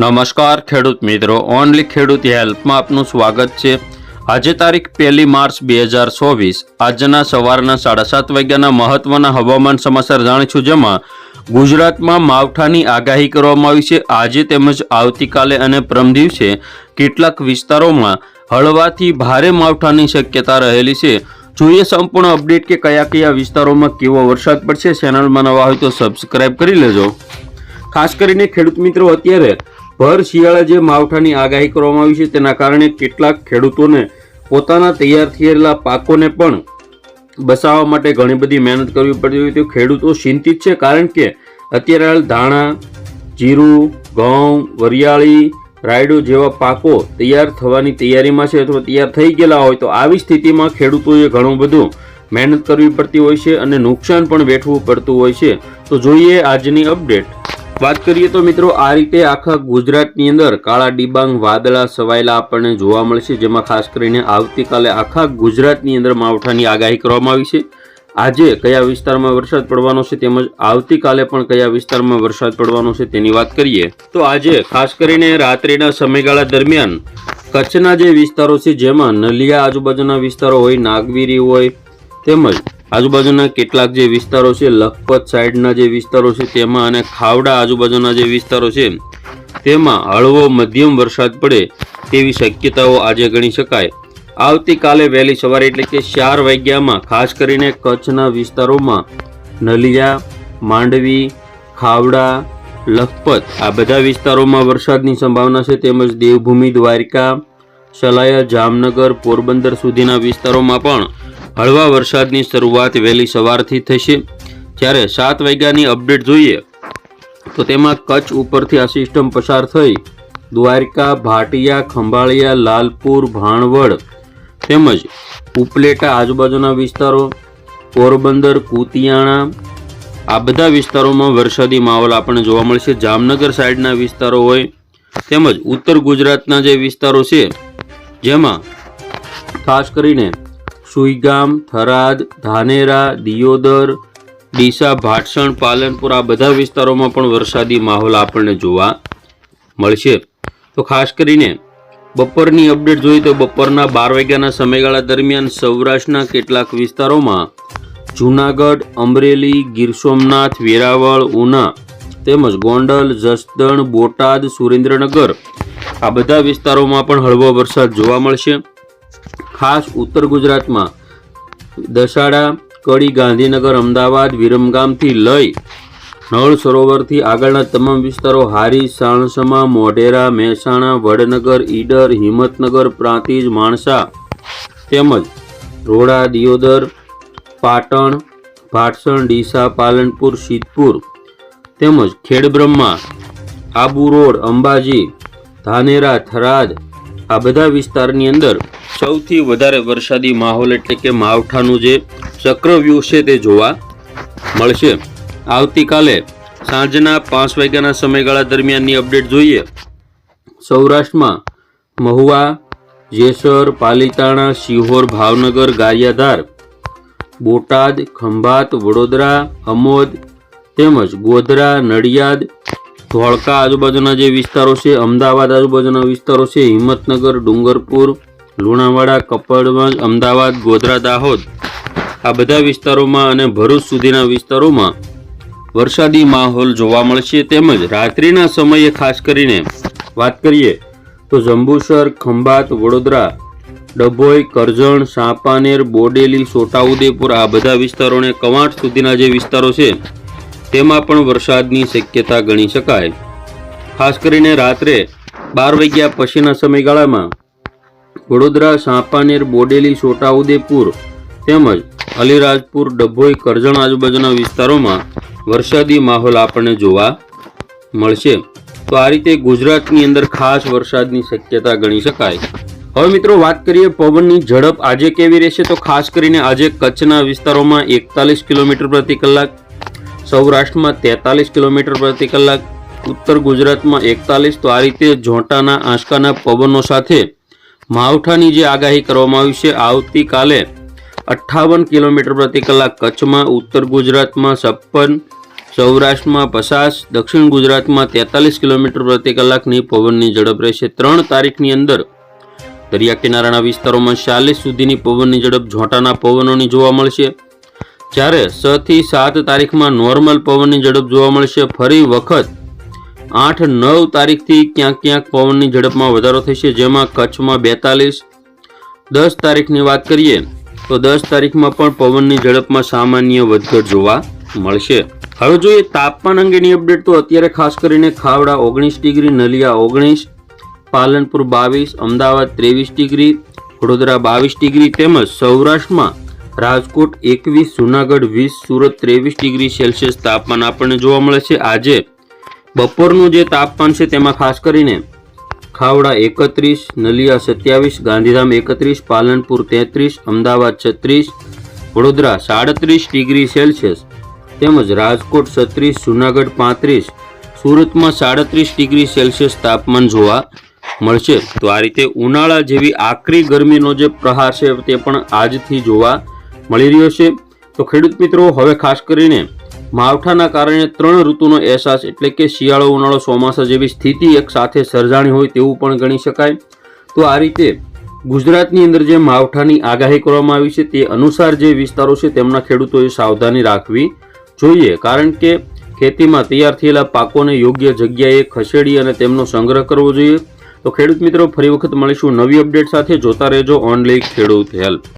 નમસ્કાર, ખેડૂત મિત્રો. ઓનલી ખેડૂત હેલ્પમાં આપનું સ્વાગત છે. આજે તારીખ પહેલી માર્ચ બે હજાર ચોવીસ. આજના સવારના સાડા સાત વાગ્યાના મહત્વના હવામાન સમાચાર જાણીશું, જેમાં ગુજરાતમાં માવઠાની આગાહી કરવામાં આવી છે. આજે તેમજ આવતીકાલે અને પરમ દિવસે કેટલાક વિસ્તારોમાં હળવાથી ભારે માવઠાની શક્યતા રહેલી છે. જોઈએ સંપૂર્ણ અપડેટ કે કયા કયા વિસ્તારોમાં કેવો વરસાદ પડશે. ચેનલમાં નવા હોય તો સબસ્ક્રાઈબ કરી લેજો. ખાસ કરીને ખેડૂત મિત્રો, અત્યારે ભર શિયાળા જે માવઠાની આગાહી કરવામાં આવી છે, તેના કારણે કેટલાક ખેડૂતોને પોતાના તૈયાર થયેલા પાકોને પણ બસાવવા માટે ઘણી બધી મહેનત કરવી પડતી હોય તો ખેડૂતો ચિંતિત છે, કારણ કે અત્યારે હાલ ધાણા, જીરું, ઘઉં, વરિયાળી, રાયડો જેવા પાકો તૈયાર થવાની તૈયારીમાં છે અથવા તૈયાર થઈ ગયેલા હોય તો આવી સ્થિતિમાં ખેડૂતોએ ઘણું બધું મહેનત કરવી પડતી હોય છે અને નુકસાન પણ વેઠવું પડતું હોય છે. તો જોઈએ આજની અપડેટ. વાત કરીએ તો મિત્રો, આ રીતે આખા ગુજરાતની અંદર કાળા ડિબાંગ, વાદળા સવાયેલા આપણને જોવા મળશે, જેમાં ખાસ કરીને આવતીકાલે આખા ગુજરાતની અંદર માવઠાની આગાહી કરવામાં આવી છે. આજે કયા વિસ્તારમાં વરસાદ પડવાનો છે તેમજ આવતીકાલે પણ કયા વિસ્તારમાં વરસાદ પડવાનો છે તેની વાત કરીએ. તો આજે ખાસ કરીને રાત્રિના સમયગાળા દરમિયાન કચ્છના જે વિસ્તારો છે, જેમાં નલિયા આજુબાજુના વિસ્તારો હોય, નાગવીરી હોય તેમજ આજુબાજુના કેટલાક જે વિસ્તારો છે, લખપત સાઈડના જે વિસ્તારો છે, તેમાં અને ખાવડા આજુબાજુના જે વિસ્તારો છે, તેમાં હળવો મધ્યમ વરસાદ પડે તેવી શક્યતાઓ આજે ગણી શકાય. આવતીકાલે વહેલી સવારે એટલે કે ચાર વાગ્યામાં, ખાસ કરીને કચ્છના વિસ્તારોમાં નલિયા, માંડવી, ખાવડા, લખપત, આ બધા વિસ્તારોમાં વરસાદની સંભાવના છે, તેમજ દેવભૂમિ, દ્વારકા, સલાયા, જામનગર, પોરબંદર સુધીના વિસ્તારોમાં પણ હળવા વરસાદની શરૂઆત વહેલી સવારથી થશે. જ્યારે સાત વાગ્યાની અપડેટ જોઈએ, તો તેમાં કચ્છ ઉપરથી આ સિસ્ટમ પસાર થઈ. દ્વારકા, ભાટિયા, ખંભાળિયા, લાલપુર, ભાણવડ તેમજ ઉપલેટા આજુબાજુના વિસ્તારો, પોરબંદર, કુતિયાણા આ બધા વિસ્તારોમાં વરસાદી માહોલ આપણને જોવા મળશે. જામનગર સાઈડના વિસ્તારો હોય, તેમજ ઉત્તર ગુજરાતના જે વિસ્તારો છે, જેમાં ખાસ કરીને સુઈગામ, થરાદ, ધાનેરા, દિયોદર, ડીસા, ભાટસણ, પાલનપુર આ બધા વિસ્તારોમાં પણ વરસાદી માહોલ આપણને જોવા મળશે. તો ખાસ કરીને બપોરની અપડેટ જોઈએ તો બપોરના બાર વાગ્યાના સમયગાળા દરમિયાન સૌરાષ્ટ્રના કેટલાક વિસ્તારોમાં જૂનાગઢ, અમરેલી, ગીર સોમનાથ, વેરાવળ, ઉના તેમજ ગોંડલ, જસદણ, બોટાદ, સુરેન્દ્રનગર આ બધા વિસ્તારોમાં પણ હળવો વરસાદ જોવા મળશે. ખાસ ઉત્તર ગુજરાતમાં. દસાડા, કડી, ગાંધીનગર, અમદાવાદ, વિરમગામથી લઈ નળ સરોવરથી આગળના તમામ વિસ્તારો હારી, સાણસમા, મોઢેરા, મહેસાણા, વડનગર, ઈડર, હિંમતનગર, પ્રાંતિજ, માણસા તેમજ રોડા, દિયોદર, પાટણ, ભાટસણ, ડીસા, પાલનપુર સિદ્ધપુર તેમજ ખેડબ્રહ્મા, આબુ રોડ, અંબાજી, ધાનેરા, થરાદ આ બધા વિસ્તારની અંદર સૌથી વધારે વરસાદી માહોલ એટલે કે માવઠાનું જે ચક્રવ્યૂહ છે તે જોવા મળશે. આવતીકાલે સાંજના પાંચ વાગ્યાના સમયગાળા દરમિયાનની અપડેટ જોઈએ. સૌરાષ્ટ્રમાં મહુવા, જેસર, પાલીતાણા સિહોર ભાવનગર, ગારિયાધાર, બોટાદ, ખંભાત, વડોદરા, અમોદ તેમજ ગોધરા, નડિયાદ ધોળકા આજુબાજુના જે વિસ્તારો છે, અમદાવાદ આજુબાજુના વિસ્તારો છે, હિંમતનગર, ડુંગરપુર, લુણાવાડા, કપડવંજ, અમદાવાદ, ગોધરા, દાહોદ. આ બધા વિસ્તારોમાં અને ભરૂચ સુધીના વિસ્તારોમાં વરસાદી માહોલ જોવા મળશે તેમજ રાત્રિના સમયે ખાસ કરીને વાત કરીએ તો જંબુસર, ખંભાત, વડોદરા, ડભોઈ, કરજણ, સાપાનેર, બોડેલી, છોટાઉદેપુર આ બધા વિસ્તારોને કવાંટ સુધીના જે વિસ્તારો છે તેમાં પણ વરસાદની શક્યતા ગણી શકાય. ખાસ કરીને રાત્રે બાર વાગ્યા પછીના સમયગાળામાં વડોદરા, સાંપાનેર, બોડેલી, છોટાઉદેપુર તેમજ અલીરાજપુર, ડભોઈ, કરજણ આજુબાજુના વિસ્તારોમાં વરસાદી માહોલ આપણને જોવા મળશે. તો આ રીતે ગુજરાતની અંદર ખાસ વરસાદની શક્યતા ગણી શકાય. હવે મિત્રો વાત કરીએ પવનની ઝડપ આજે કેવી રહેશે? તો ખાસ કરીને આજે કચ્છના વિસ્તારોમાં એકતાલીસ કિલોમીટર પ્રતિ કલાક સૌરાષ્ટ્રમાં તેતાલીસ કિલોમીટર પ્રતિ કલાક, ઉત્તર ગુજરાતમાં એકતાલીસ તો આ રીતે ઝોંટાના આંચકાના પવનો સાથે માવઠાની જે આગાહી કરવામાં આવી છે, આવતીકાલે અઠ્ઠાવન કિલોમીટર પ્રતિ કલાક કચ્છમાં, ઉત્તર ગુજરાતમાં છપ્પન, સૌરાષ્ટ્રમાં પચાસ, દક્ષિણ ગુજરાતમાં તેતાલીસ કિલોમીટર પ્રતિ કલાકની પવનની ઝડપ રહેશે. ત્રણ તારીખની અંદર દરિયા કિનારાના વિસ્તારોમાં ચાલીસ સુધીની પવનની ઝડપ ઝોંટાના પવનોની જોવા મળશે. જ્યારે છ થી સાત તારીખમાં નોર્મલ પવનની ઝડપ જોવા મળશે, ફરી વખત આઠ નવ તારીખથી ક્યાંક ક્યાંક પવનની ઝડપમાં વધારો થશે, જેમાં કચ્છમાં બેતાલીસ. દસ તારીખની વાત કરીએ, તો દસ તારીખમાં પણ પવનની ઝડપમાં સામાન્ય વધઘટ જોવા મળશે. હવે જોઈએ તાપમાન અંગેની અપડેટ, તો અત્યારે ખાસ કરીને ખાવડા ઓગણીસ ડિગ્રી, નલિયા ઓગણીસ, પાલનપુર બાવીસ, અમદાવાદ ત્રેવીસ ડિગ્રી, વડોદરા બાવીસ ડિગ્રી તેમજ સૌરાષ્ટ્રમાં રાજકોટ એકવીસ, જુનાગઢ વીસ, સુરત ત્રેવીસ ડિગ્રી સેલ્સિયસ તાપમાન આપણને જોવા મળે છે. આજે બપોરનું જે તાપમાન છે તેમાં ખાસ કરીને ખાવડા એકત્રીસ, નલિયા સત્યાવીસ, ગાંધીધામ એકત્રીસ, પાલનપુર તેત્રીસ, અમદાવાદ છત્રીસ, વડોદરા સાડત્રીસ ડિગ્રી સેલ્સિયસ, તેમજ રાજકોટ છત્રીસ, જુનાગઢ પાંત્રીસ, સુરતમાં સાડત્રીસ ડિગ્રી સેલ્સિયસ તાપમાન જોવા મળશે. તો આ રીતે ઉનાળા જેવી આકરી ગરમીનો જે પ્રહાર છે તે પણ આજથી જોવા મળી રહ્યો છે. તો ખેડૂત મિત્રો, હવે ખાસ કરીને માવઠાના કારણે ત્રણ ઋતુનો અહેસાસ એટલે કે શિયાળો, ઉનાળો, ચોમાસા જેવી સ્થિતિ એક સાથે સર્જાણી હોય તેવું પણ ગણી શકાય. તો આ રીતે ગુજરાતની અંદર જે માવઠાની આગાહી કરવામાં આવી છે તે અનુસાર જે વિસ્તારો છે તેમના ખેડૂતોએ સાવધાની રાખવી જોઈએ. કારણ કે ખેતીમાં તૈયાર થયેલા પાકોને યોગ્ય જગ્યાએ ખસેડી અને તેમનો સંગ્રહ કરવો જોઈએ. તો ખેડૂત મિત્રો, ફરી વખત મળીશું નવી અપડેટ સાથે. જોતા રહેજો ઓનલી ખેડૂત હેલ્પ.